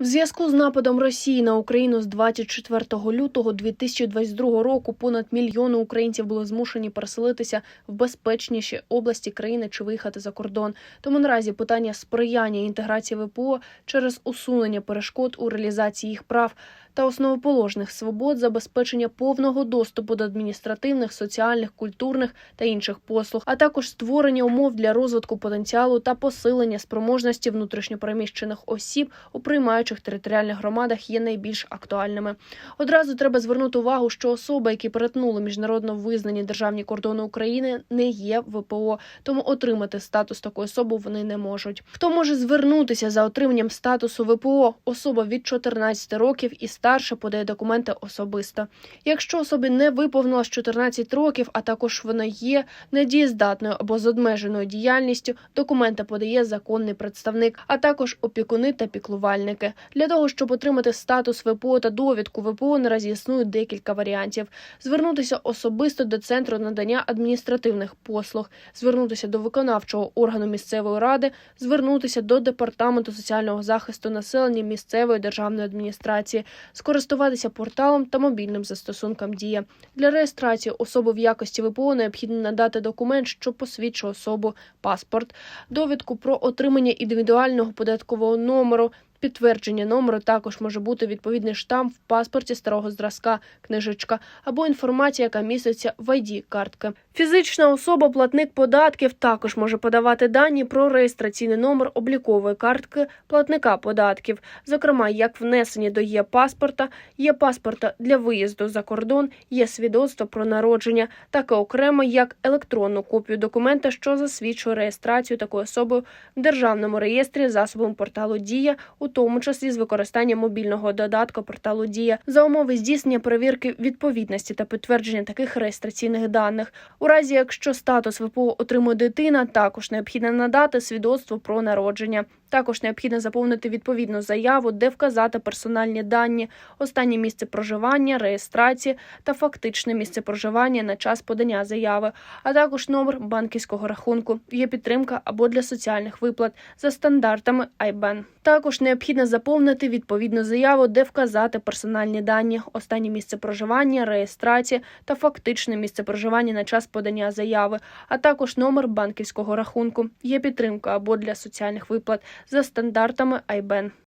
В зв'язку з нападом Росії на Україну з 24 лютого 2022 року понад мільйони українців були змушені переселитися в безпечніші області країни чи виїхати за кордон. Тому наразі питання сприяння інтеграції ВПО через усунення перешкод у реалізації їх прав та основоположних свобод, забезпечення повного доступу до адміністративних, соціальних, культурних та інших послуг, а також створення умов для розвитку потенціалу та посилення спроможності внутрішньопереміщених осіб у приймаючих територіальних громадах є найбільш актуальними. Одразу треба звернути увагу, що особи, які перетнули міжнародно визнані державні кордони України, не є ВПО, тому отримати статус такої особи вони не можуть. Хто може звернутися за отриманням статусу ВПО? Особа від 14 років і старше подає документи особисто. Якщо особі не виповнилось 14 років, а також вона є недієздатною або з обмеженою діяльністю, документи подає законний представник, а також опікуни та піклувальники. Для того щоб отримати статус ВПО та довідку ВПО, наразі існує декілька варіантів: звернутися особисто до центру надання адміністративних послуг, звернутися до виконавчого органу місцевої ради, звернутися до департаменту соціального захисту населення місцевої державної адміністрації, скористуватися порталом та мобільним застосунком Дія для реєстрації особи в якості ВПО необхідно надати документ, що посвідчує особу, паспорт, довідку про отримання індивідуального податкового номеру. Підтвердження номеру також може бути відповідний штамп в паспорті старого зразка, книжечка або інформація, яка міститься в id картки. Фізична особа, платник податків, також може подавати дані про реєстраційний номер облікової картки платника податків, зокрема, як внесені до є паспорта, є паспорта для виїзду за кордон, є свідоцтво про народження, так і окремо як електронну копію документа, що засвідчує реєстрацію такої особи в державному реєстрі засобом порталу Дія у тому числі з використанням мобільного додатку порталу Дія за умови здійснення перевірки відповідності та підтвердження таких реєстраційних даних. У разі якщо статус ВПО отримує дитина, також необхідно надати свідоцтво про народження. Також необхідно заповнити відповідну заяву, де вказати персональні дані, останнє місце проживання, реєстрації та фактичне місце проживання на час подання заяви, а також номер банківського рахунку. Є підтримка або для соціальних виплат за стандартами IBAN. Також необхідно заповнити відповідну заяву, де вказати персональні дані, останнє місце проживання, реєстрація та фактичне місце проживання на час подання заяви, а також номер банківського рахунку. Є підтримка або для соціальних виплат за стандартами IBAN.